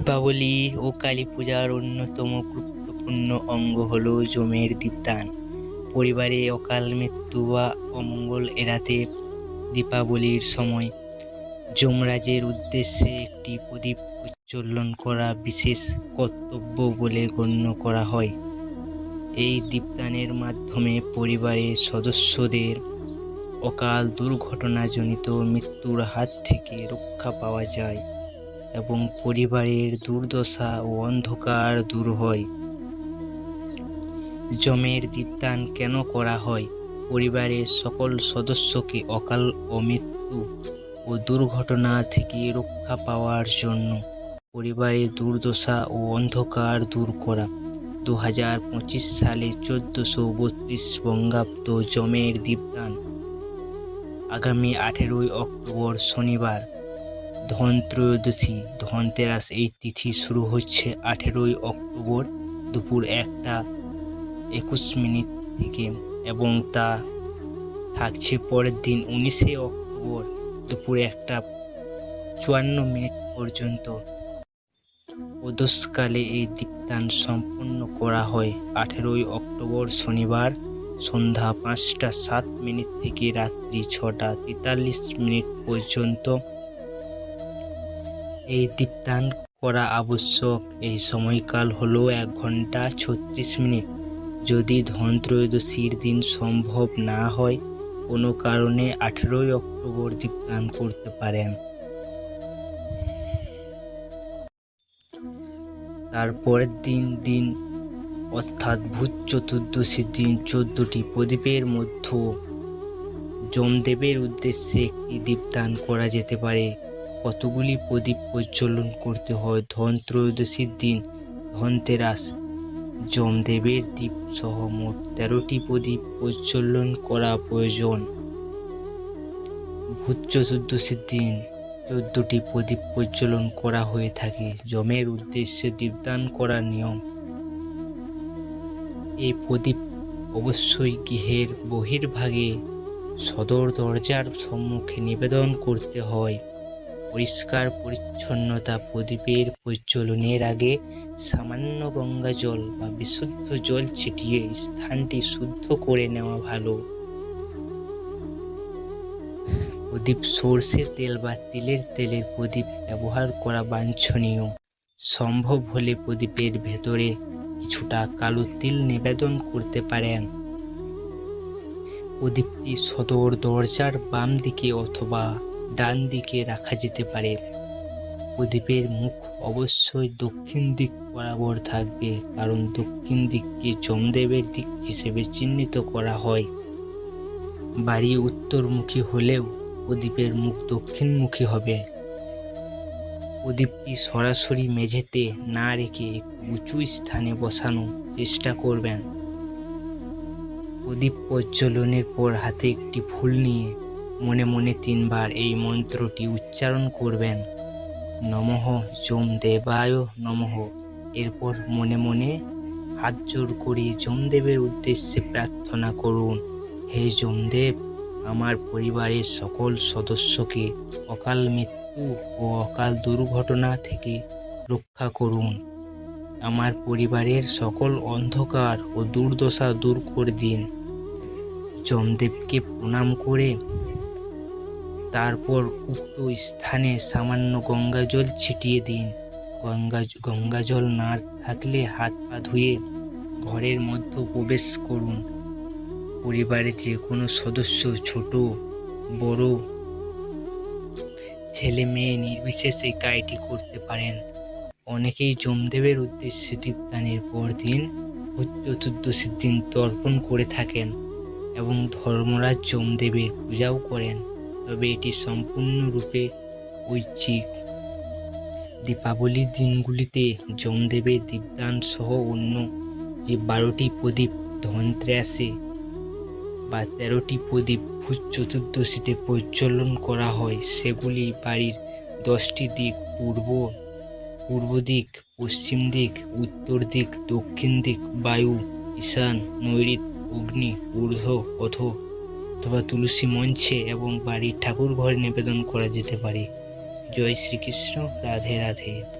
দীপাবলি ও কালী পূজার অন্যতম গুরুত্বপূর্ণ অঙ্গ হল জমের দীপদান। পরিবারে অকাল মৃত্যু বা অমঙ্গল এড়াতে দীপাবলির সময় যমরাজের উদ্দেশ্যে একটি প্রদীপ উজ্জ্বলন করা বিশেষ কর্তব্য বলে গণ্য করা হয়। এই দীপদানের মাধ্যমে পরিবারের সদস্যদের অকাল দুর্ঘটনাজনিত মৃত্যুর হাত থেকে রক্ষা পাওয়া যায়। এবং পরিবারের দুর্দশা ও অন্ধকার দূর হয়। জমের দীপদান কেন করা হয়? পরিবারের সকল সদস্যকে অকাল ও মৃত্যু ও দুর্ঘটনা থেকে রক্ষা পাওয়ার জন্য পরিবারের দুর্দশা ও অন্ধকার দূর করা। দু হাজার পঁচিশ সালে চোদ্দশো বত্রিশ বঙ্গাব্দ জমের দীপদান। আগামী আঠেরোই অক্টোবর শনিবার ধনত্রয়োদশী ধনতেরাস এই তিথি শুরু হচ্ছে আঠেরোই অক্টোবর দুপুর একটা একুশ মিনিট থেকে এবং তা থাকছে পরের দিন উনিশে অক্টোবর দুপুর একটা চুয়ান্ন মিনিট পর্যন্ত। প্রদোষকালে এই দীপদান সম্পন্ন করা হয়। আঠেরোই অক্টোবর শনিবার সন্ধ্যা পাঁচটা সাত মিনিট থেকে রাত্রি ছটা তেতাল্লিশ মিনিট পর্যন্ত এই দীপদান করা আবশ্যক। এই সময়কাল হলো এক ঘণ্টা ছত্রিশ মিনিট। যদি ধনত্রয়োদশীর দিন সম্ভব না হয়, কোনো কারণে আঠেরোই অক্টোবর দীপদান করতে পারেন। তারপরের দিন দিন, অর্থাৎ ভূত চতুর্দশীর দিন চোদ্দটি প্রদীপের মধ্যে যমদেবের উদ্দেশ্যে একটি দীপদান করা যেতে পারে। কতগুলি প্রদীপ প্রজ্বলন করতে হয়? ধন ত্রয়োদশীর দিন, ধনতেরাস, যমদেবের দ্বীপ সহ মোট তেরোটি প্রদীপ প্রজ্বলন করা প্রয়োজন। ভূত চতুর্দশীর দিন চোদ্দটি প্রদীপ প্রজ্বলন করা হয়ে থাকে। যমের উদ্দেশ্যে দীপদান করার নিয়ম। এই প্রদীপ অবশ্যই গৃহের বহির্ভাগে সদর দরজার সম্মুখে নিবেদন করতে হয়। পরিষ্কার পরিচ্ছন্নতা প্রদীপের প্রজ্বলনের আগে সামান্য গঙ্গা জল বা বিশুদ্ধ জল ছিটিয়ে স্থানটি শুদ্ধ করে নেওয়া ভালো। প্রদীপ সর্ষে তেল বা তিলের তেলের প্রদীপ ব্যবহার করা বাঞ্ছনীয়। সম্ভব হলে প্রদীপের ভেতরে কিছুটা কালো তিল নিবেদন করতে পারেন। প্রদীপটি সদর দরজার বাম দিকে অথবা ডান দিকে রাখা যেতে পারে। প্রদীপের মুখ অবশ্যই দক্ষিণ দিক বরাবর থাকবে, কারণ দক্ষিণ দিককে যমদেবের দিক হিসেবে চিহ্নিত করা হয়। বাড়ি উত্তরমুখী হলেও প্রদীপের মুখ দক্ষিণমুখী হবে। প্রদীপটি সরাসরি মেঝেতে না রেখে উঁচু স্থানে বসানো চেষ্টা করবেন। প্রদীপ প্রজ্বলনের পর হাতে একটি ফুল নিয়ে মনে মনে তিনবার এই মন্ত্রটি উচ্চারণ করবেন। নমঃ যম দেবায় নমঃ। এরপর মনে মনে হাত জোর করে যমদেবের উদ্দেশ্যে প্রার্থনা করুন। হে যমদেব, আমার পরিবারের সকল সদস্যকে অকাল মৃত্যু ও অকাল দুর্ঘটনা থেকে রক্ষা করুন। আমার পরিবারের সকল অন্ধকার ও দুর্দশা দূর করে দিন। যমদেবকে প্রণাম করে তারপর উক্ত স্থানে সামান্য গঙ্গা জল ছিটিয়ে দিন। গঙ্গা গঙ্গা জল না থাকলে হাত পা ধুয়ে ঘরের মধ্যে প্রবেশ করুন। পরিবারের যে কোনো সদস্য, ছোট, বড়, ছেলে মেয়ে নির্বিশেষে কাজটি করতে পারেন। অনেকেই জমদেবের উদ্দেশ্যে দীপদানের পর দিন চতুর্দশীর দিন তর্পণ করে থাকেন এবং ধর্মরাজ জমদেবের পূজাও করেন। তবে এটি সম্পূর্ণরূপে ঐচ্ছিক। দীপাবলির দিনগুলিতে যমদেবের দীপদান সহ অন্য যে বারোটি প্রদীপ ধনত্রাসে বা তেরোটি প্রদীপ ভূত চতুর্দশীতে প্রজ্বলন করা হয়, সেগুলি বাড়ির দশটি দিক পূর্ব পূর্ব দিক, পশ্চিম দিক, উত্তর দিক, দক্ষিণ দিক, বায়ু, ঈশান নৈরিত অগ্নি, ঊর্ধ্ব অথ অথবা তুলসী মঞ্চে এবং বাড়ির ঠাকুর ঘরে নিবেদন করা যেতে পারে। জয় শ্রীকৃষ্ণ, রাধে রাধে।